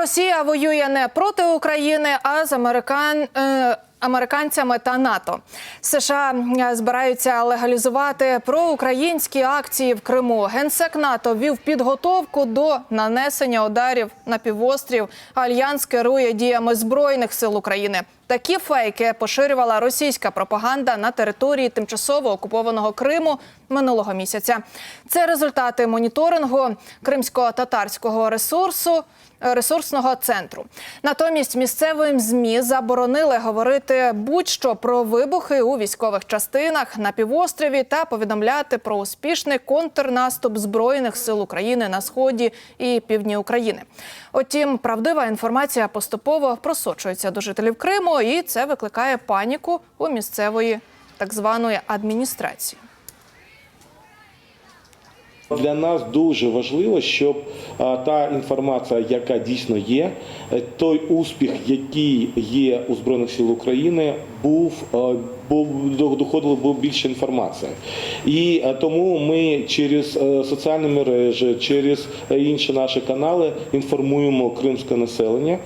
Росія воює не проти України, а з американ. Американцями та НАТО США е, збираються легалізувати проукраїнські акції в Криму. Генсек НАТО вів підготовку до нанесення ударів на півострів. Альянс керує діями збройних сил України. Такі фейки поширювала російська пропаганда на території тимчасово окупованого Криму минулого місяця. Це результати моніторингу кримсько-татарського ресурсу. Ресурсного центру натомість місцевим змі заборонили говорити будь-що про вибухи у військових частинах на півострові та повідомляти про успішний контрнаступ збройних сил України на сході і півдні України. Утім, правдива інформація поступово просочується до жителів Криму, і це викликає паніку у місцевої так званої адміністрації. Для нас дуже важливо, щоб та інформація, яка дійсно є, е, той успіх, який є у збройних сил України, був е, доходило було більше інформації. І е, тому ми через соціальні мережі, через інші наші канали інформуємо кримське населення